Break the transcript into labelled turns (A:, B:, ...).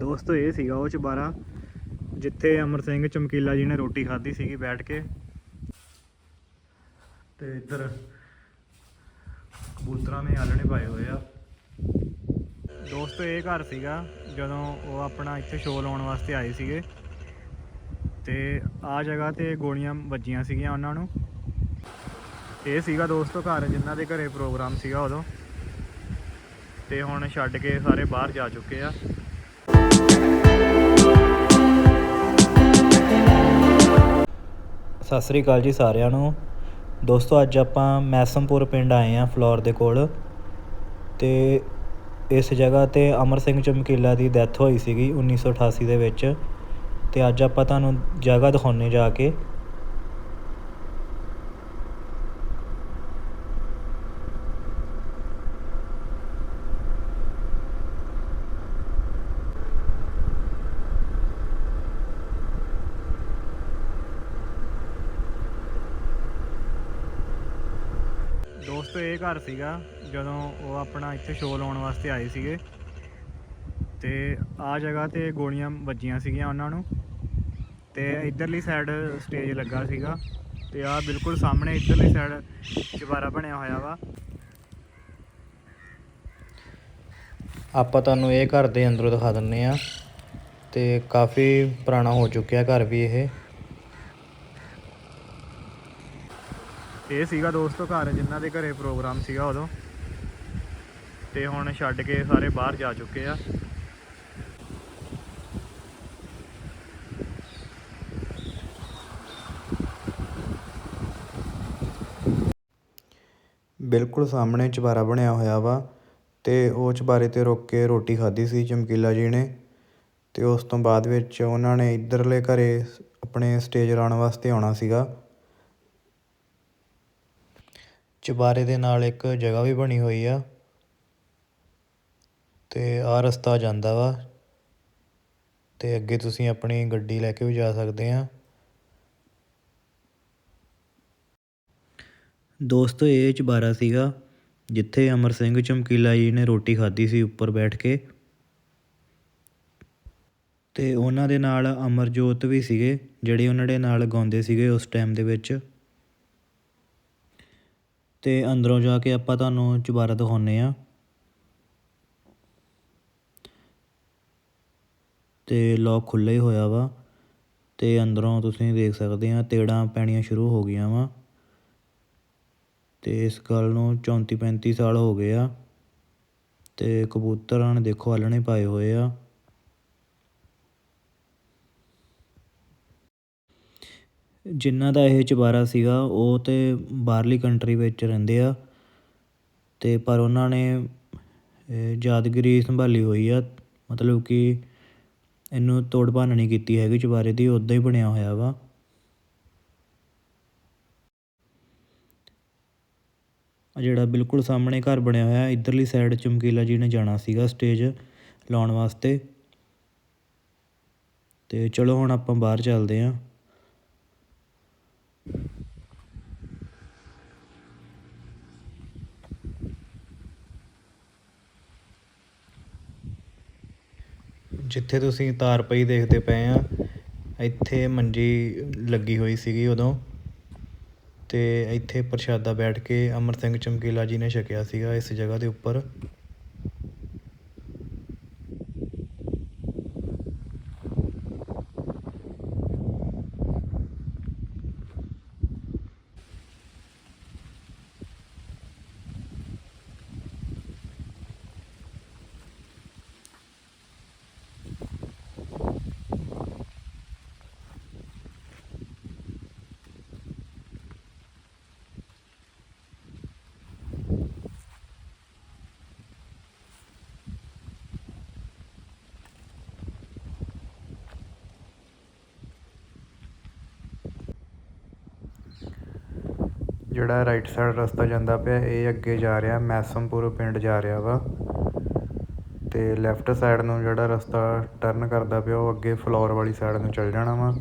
A: ਦੋਸਤੋ ਇਹ ਸੀਗਾ ਉਹ ਚੁਬਾਰਾ, ਜਿੱਥੇ ਅਮਰ ਸਿੰਘ ਚਮਕੀਲਾ ਜੀ ਨੇ ਰੋਟੀ ਖਾਧੀ ਸੀਗੀ ਬੈਠ ਕੇ। ਤੇ ਇੱਧਰ ਕਬੂਤਰਾਂ ਨੇ ਆਲਣੇ ਪਾਏ ਹੋਏ ਆ। ਦੋਸਤੋ ਇਹ ਘਰ ਸੀਗਾ ਜਦੋਂ ਉਹ ਆਪਣਾ ਇੱਥੇ ਸ਼ੋਅ ਲਾਉਣ ਵਾਸਤੇ ਆਏ ਸੀਗੇ। ਤੇ ਆ ਜਗ੍ਹਾ ਤੇ ਗੋਲੀਆਂ ਵੱਜੀਆਂ ਸੀਗੀਆਂ ਉਹਨਾਂ ਨੂੰ। ਇਹ ਸੀਗਾ ਦੋਸਤੋ ਘਰ ਜਿਨ੍ਹਾਂ ਦੇ ਘਰੇ ਪ੍ਰੋਗਰਾਮ ਸੀਗਾ ਉਦੋਂ। ਤੇ ਹੁਣ ਛੱਡ ਕੇ ਸਾਰੇ ਬਾਹਰ ਜਾ ਚੁੱਕੇ ਆ। ਸਤਿ ਸ੍ਰੀ ਅਕਾਲ ਜੀ ਸਾਰਿਆਂ ਨੂੰ। ਦੋਸਤੋ, ਅੱਜ ਆਪਾਂ ਮੈਸਮਪੁਰ ਪਿੰਡ ਆਏ ਆ ਫਲੋਰ ਦੇ ਕੋਲ ਤੇ ਇਸ ਜਗ੍ਹਾ ਤੇ ਅਮਰ ਸਿੰਘ ਚਮਕੀਲਾ ਦੀ ਡੈਥ ਹੋਈ ਸੀਗੀ 1988 ਦੇ ਵਿੱਚ ਤੇ ਅੱਜ ਆਪਾਂ ਤੁਹਾਨੂੰ ਜਗ੍ਹਾ ਦਿਖਾਉਣੇ ਜਾ ਕੇ। ਦੋਸਤੋ ਇਹ ਘਰ ਸੀਗਾ, ਜਦੋਂ ਉਹ ਆਪਣਾ ਇੱਥੇ ਸ਼ੋਅ ਲਾਉਣ ਵਾਸਤੇ ਆਏ ਸੀਗੇ। ਤੇ ਆ ਜਗ੍ਹਾ ਤੇ ਗੋਲੀਆਂ ਵੱਜੀਆਂ ਸੀਗੀਆਂ ਉਹਨਾਂ ਨੂੰ। ਤੇ ਇਧਰਲੀ ਸਾਈਡ ਸਟੇਜ ਲੱਗਾ ਸੀਗਾ। ਤੇ ਆ ਬਿਲਕੁਲ ਸਾਹਮਣੇ ਇਧਰਲੀ ਸਾਈਡ ਚੁਬਾਰਾ ਬਣਿਆ ਹੋਇਆ ਵਾ। ਆਪਾਂ ਤੁਹਾਨੂੰ ਇਹ ਘਰ ਦੇ ਅੰਦਰੋਂ ਦਿਖਾ ਦਿੰਨੇ ਆ ਤੇ ਕਾਫੀ ਪੁਰਾਣਾ ਹੋ ਚੁੱਕਿਆ ਘਰ ਵੀ ਇਹ। ਇਹ ਸੀਗਾ ਦੋਸਤੋ ਘਰ, ਜਿਨ੍ਹਾਂ ਦੇ ਘਰੇ ਪ੍ਰੋਗਰਾਮ ਸੀਗਾ ਉਦੋਂ। ਤੇ ਹੁਣ ਛੱਡ ਕੇ ਸਾਰੇ ਬਾਹਰ ਜਾ ਚੁੱਕੇ ਆ। ਬਿਲਕੁਲ ਸਾਹਮਣੇ ਚੁਬਾਰਾ ਬਣਿਆ ਹੋਇਆ ਵਾ ਤੇ ਉਹ ਚੁਬਾਰੇ ਤੇ ਰੁਕ ਕੇ ਰੋਟੀ ਖਾਧੀ ਸੀ ਚਮਕੀਲਾ ਜੀ ਨੇ। ਤੇ ਉਸ ਤੋਂ ਬਾਅਦ ਵਿੱਚ ਉਹਨਾਂ ਨੇ ਇਧਰਲੇ ਘਰੇ ਆਪਣੇ ਸਟੇਜ ਲਾਉਣ ਵਾਸਤੇ ਆਉਣਾ ਸੀਗਾ। ਚੁਬਾਰੇ ਦੇ ਨਾਲ ਇੱਕ ਜਗ੍ਹਾ ਵੀ ਬਣੀ ਹੋਈ ਆ। ਤੇ ਆਹ ਰਸਤਾ ਜਾਂਦਾ ਵਾ। ਤੇ ਅੱਗੇ ਤੁਸੀਂ ਆਪਣੀ ਗੱਡੀ ਲੈ ਕੇ ਵੀ ਜਾ ਸਕਦੇ ਆ। ਦੋਸਤੋ, ਇਹ ਚੁਬਾਰਾ ਸੀਗਾ, ਜਿੱਥੇ ਅਮਰ ਸਿੰਘ ਚਮਕੀਲਾ ਜੀ ਨੇ ਰੋਟੀ ਖਾਧੀ ਸੀ ਉੱਪਰ ਬੈਠ ਕੇ। ਤੇ ਉਹਨਾਂ ਦੇ ਨਾਲ ਅਮਰਜੋਤ ਵੀ ਸੀਗੇ, ਜਿਹੜੇ ਉਹਨਾਂ ਦੇ ਨਾਲ ਗਾਉਂਦੇ ਸੀਗੇ ਉਸ ਟਾਈਮ ਦੇ ਵਿੱਚ। ਅਤੇ ਅੰਦਰੋਂ ਜਾ ਕੇ ਆਪਾਂ ਤੁਹਾਨੂੰ ਚੁਬਾਰਾ ਦਿਖਾਉਂਦੇ ਹਾਂ। ਅਤੇ ਲੋਕ ਖੁੱਲ੍ਹਾ ਹੀ ਹੋਇਆ ਵਾ ਅਤੇ ਅੰਦਰੋਂ ਤੁਸੀਂ ਦੇਖ ਸਕਦੇ ਆ ਤੇੜਾਂ ਪੈਣੀਆਂ ਸ਼ੁਰੂ ਹੋ ਗਈਆਂ ਵਾ। ਅਤੇ ਇਸ ਗੱਲ ਨੂੰ 34 35 ਸਾਲ ਹੋ ਗਏ ਆ ਅਤੇ ਕਬੂਤਰਾਂ ਨੇ ਦੇਖੋ ਆਲਣੇ ਪਾਏ ਹੋਏ ਆ। ਜਿਨ੍ਹਾਂ ਦਾ ਇਹ ਚੁਬਾਰਾ ਸੀਗਾ, ਉਹ ਤਾਂ ਬਾਹਰਲੀ ਕੰਟਰੀ ਵਿੱਚ ਰਹਿੰਦੇ ਆ ਅਤੇ ਪਰ ਉਹਨਾਂ ਨੇ ਯਾਦਗਿਰੀ ਸੰਭਾਲੀ ਹੋਈ ਆ। ਮਤਲਬ ਕਿ ਇਹਨੂੰ ਤੋੜ ਭੰਨ ਨਹੀਂ ਕੀਤੀ ਹੈਗੀ ਚੁਬਾਰੇ ਦੀ ਉੱਦਾਂ ਹੀ ਬਣਿਆ ਹੋਇਆ ਵਾ। ਆ ਜਿਹੜਾ ਬਿਲਕੁਲ ਸਾਹਮਣੇ ਘਰ ਬਣਿਆ ਹੋਇਆ, ਇਧਰਲੀ ਸਾਈਡ ਚਮਕੀਲਾ ਜੀ ਨੇ ਜਾਣਾ ਸੀਗਾ ਸਟੇਜ ਲਾਉਣ ਵਾਸਤੇ। ਤੇ ਚਲੋ ਹੁਣ ਆਪਾਂ ਬਾਹਰ ਚੱਲਦੇ ਆਂ। ਜਿੱਥੇ ਤੁਸੀਂ ਤਾਰ ਪਈ ਦੇਖਦੇ ਪਏ ਆ, ਇੱਥੇ ਮੰਜੀ ਲੱਗੀ ਹੋਈ ਸੀਗੀ ਉਦੋਂ ਤੇ ਇੱਥੇ ਪ੍ਰਸ਼ਾਦਾ ਬੈਠ ਕੇ ਅਮਰ ਸਿੰਘ ਚਮਕੀਲਾ ਜੀ ਨੇ ਛਕਿਆ ਸੀਗਾ ਇਸ ਜਗ੍ਹਾ ਦੇ ਉੱਪਰ। ਜਿਹੜਾ ਰਾਈਟ ਸਾਈਡ ਰਸਤਾ ਜਾਂਦਾ ਪਿਆ, ਇਹ ਅੱਗੇ ਜਾ ਰਿਹਾ, ਮੈਸਮਪੁਰ ਪਿੰਡ ਜਾ ਰਿਹਾ ਵਾ। ਤੇ ਲੈਫਟ ਸਾਈਡ ਨੂੰ ਜਿਹੜਾ ਰਸਤਾ ਟਰਨ ਕਰਦਾ ਪਿਆ, ਉਹ ਅੱਗੇ ਫਲੋਰ ਵਾਲੀ ਸਾਈਡ ਨੂੰ ਚੱਲ ਜਾਣਾ ਵਾ।